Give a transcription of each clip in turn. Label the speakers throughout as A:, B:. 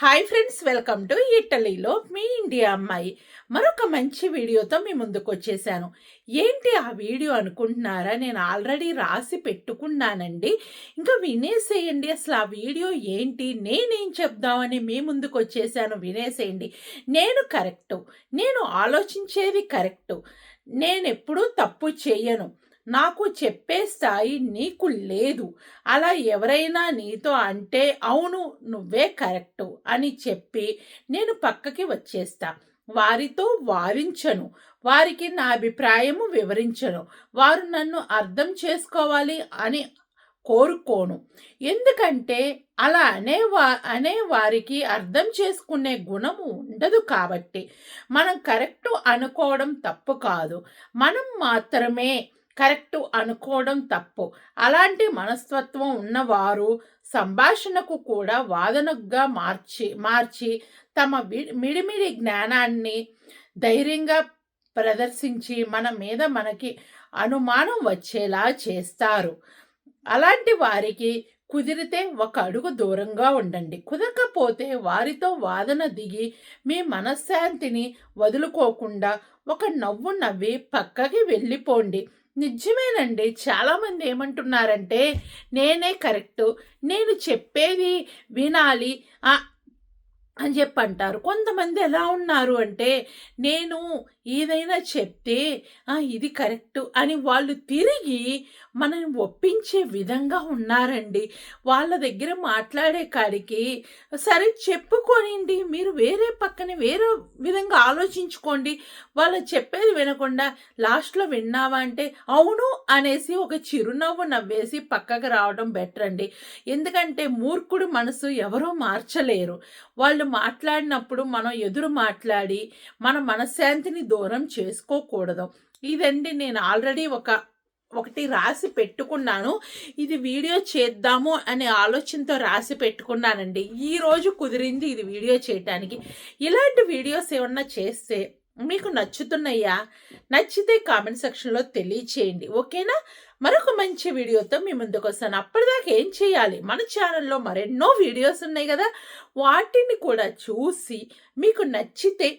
A: Hi friends welcome to ఇటలీలో మీ India అమ్మాయి. మరొక మంచి వీడియోతో మీ ముందుకు వచ్చేసాను. ఏంటి ఆ వీడియో అనుకుంటున్నారా? నేను ఆల్రెడీ రాసి పెట్టుకున్నానండి. ఇంకా వినేసేయండి అసలు ఆ వీడియో ఏంటి? నేనేం చెప్దామని మీ ముందుకు వచ్చేసాను వినేసేయండి. నేను కరెక్టు నేను ఆలోచించేది కరెక్టు నేను ఎప్పుడూ తప్పు చేయను. నాకు చెప్పే స్థాయి నీకు లేదు. అలా ఎవరైనా నీతో అంటే అవును నువ్వే కరెక్టు అని చెప్పి నేను పక్కకి వచ్చేస్తా. వారితో వారించను. వారికి నా అభిప్రాయము వివరించను. వారు నన్ను అర్థం చేసుకోవాలి అని కోరుకోను. ఎందుకంటే అలా అనే వా అనే వారికి అర్థం చేసుకునే గుణము ఉండదు కాబట్టి. మనం కరెక్టు అనుకోవడం తప్పు కాదు. మనం మాత్రమే కరెక్ట్ అనుకోవడం తప్పు. అలాంటి మనస్తత్వం ఉన్నవారు సంభాషణకు కూడా వాదనగా మార్చి మార్చి తమ మిడిమిడి జ్ఞానాన్ని ధైర్యంగా ప్రదర్శించి మన మీద మనకి అనుమానం వచ్చేలా చేస్తారు. అలాంటి వారికి కుదిరితే ఒక అడుగు దూరంగా ఉండండి. కుదరకపోతే వారితో వాదన దిగి మీ మనశ్శాంతిని వదులుకోకుండా ఒక నవ్వు నవ్వి పక్కకి వెళ్ళిపోండి. నిజమేనండి. చాలామంది ఏమంటున్నారంటే నేనే కరెక్టు. నేను చెప్పేది వినాలి. అని చెప్పి అంటారు కొంతమంది ఎలా ఉన్నారు అంటే నేను ఏదైనా చెప్తే ఇది కరెక్ట్ అని వాళ్ళు తిరిగి మనని ఒప్పించే విధంగా ఉన్నారండి. వాళ్ళ దగ్గర మాట్లాడే కాడికి సరే చెప్పుకోనండి మీరు వేరే పక్కన వేరే విధంగా ఆలోచించుకోండి. వాళ్ళు చెప్పేది వినకుండా లాస్ట్లో విన్నావా అంటే అవును అనేసి ఒక చిరునవ్వు నవ్వేసి పక్కకు రావడం బెటర్ అండి. ఎందుకంటే మూర్ఖుడు మనసు ఎవరూ మార్చలేరు. వాళ్ళు మాట్లాడినప్పుడు మనం ఎదురు మాట్లాడి మన మనశ్శాంతిని దూరం చేసుకోకూడదు. ఇదండి నేను ఆల్రెడీ ఒక ఒకటి రాసి పెట్టుకున్నాను. ఇది వీడియో చేద్దాము అనే ఆలోచనతో రాసి పెట్టుకున్నానండి. ఈ రోజు కుదిరింది ఇది వీడియో చేయటానికి. ఇలాంటి వీడియోస్ ఏమన్నా చేస్తే మీకు నచ్చుతున్నాయా? నచ్చితే కామెంట్ సెక్షన్లో తెలియచేయండి. ఓకేనా? మరొక మంచి వీడియోతో మీ ముందుకు వస్తాను. అప్పటిదాకా ఏం చేయాలి? మన ఛానల్లో మరెన్నో వీడియోస్ ఉన్నాయి కదా? వాటిని కూడా చూసి మీకు నచ్చితే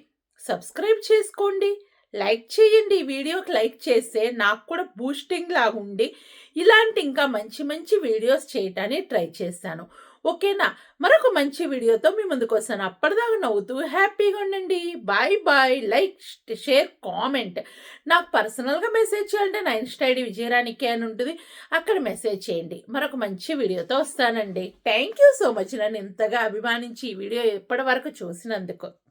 A: సబ్స్క్రైబ్ చేసుకోండి. లైక్ చేయండి. ఈ వీడియోకి లైక్ చేస్తే నాకు కూడా బూస్టింగ్ లాగా ఉండి ఇలాంటి ఇంకా మంచి మంచి వీడియోస్ చేయటానికి ట్రై చేస్తాను. ఓకేనా? మరొక మంచి వీడియోతో మీ ముందుకు వస్తాను. అప్పటిదాకా నవ్వుతూ హ్యాపీగా ఉండండి. Bye bye. Like share comment. నాకు పర్సనల్గా మెసేజ్ చేయాలంటే నా ఇన్స్టా ఐడి అని ఉంటుంది. అక్కడ మెసేజ్ చేయండి. మరొక మంచి వీడియోతో వస్తానండి. Thank you so much. నన్ను ఇంతగా అభిమానించి ఈ వీడియో ఎప్పటి వరకు చూసినందుకు.